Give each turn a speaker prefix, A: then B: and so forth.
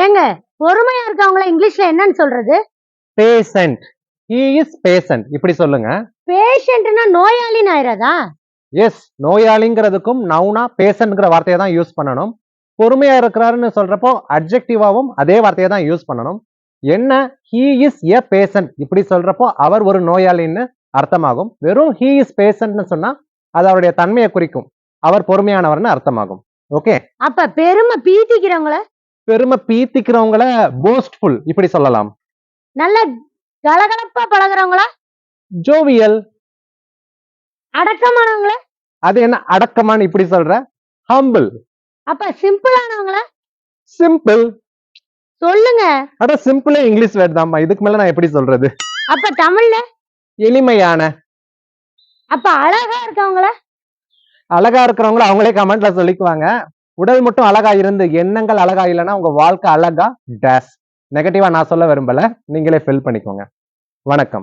A: ஏங்க பொறுமையா இருக்கவங்கள இங்கிலீஷ்ல என்னன்னு சொல்றது?
B: பேசண்ட் ஹி இஸ் பேசண்ட் இப்படி சொல்லுங்க.
A: பேஷண்ட்னா நோயாளின்னு ஆயிராதா?
B: எஸ் நோயாளிங்கிறதுக்கும் நவுனா பேசண்ட்ங்கிற வார்த்தையை தான் யூஸ் பண்ணணும். பொறுமையா இருக்கிறாருன்னு சொல்றப்போ அட்ஜெக்டிவாவும் அதே வார்த்தையை தான் யூஸ் பண்ணணும். என்ன? ஹீ இஸ் எ பேசண்ட் இப்படி சொல்றப்போ அவர் ஒரு நோயாளின்னு அர்த்தமாகும். வெறும் ஹீ இஸ் பேசண்ட்னு சொன்னா அது அவருடைய தன்மையை குறிக்கும். அவர் பொறுமையானவர்னு அர்த்தமாகும். ஓகே
A: அப்ப பெருமை பீத்திக்கிறவங்கள
B: பெருமை பீத்திக்கிறவங்கள போஸ்ட்ஃபுல் இப்படி சொல்லலாம்.
A: நல்ல கலகலப்பா பழகுறவங்கள?
B: ஜோவியல்
A: அடக்கமானவங்கள?
B: அது என்ன அடக்கமான்னு இப்படி சொல்ற? ஹம்பிள்
A: அப்ப சிம்பிளானவங்கள
B: சிம்பிள்
A: சொல்லுங்க.
B: அட சிம்பிளே இங்கிலீஷ் வேர்ட் தான்மா இதுக்கு மேல நான் எப்படி சொல்றது?
A: அப்ப தமிழ்ல?
B: எளிமையான.
A: அப்ப அழகா இருக்கவங்கள?
B: அழகா இருக்கிறவங்கள அவங்களே கமெண்ட்ல சொல்லிக்குவாங்க. உடல் மட்டும் அழகா இருந்து எண்ணங்கள் அழகா இல்லைன்னா உங்க வாழ்க்கை அழகா டேஸ் நெகட்டிவா நான் சொல்ல விரும்பல. நீங்களே ஃபில் பண்ணிக்கோங்க. வணக்கம்.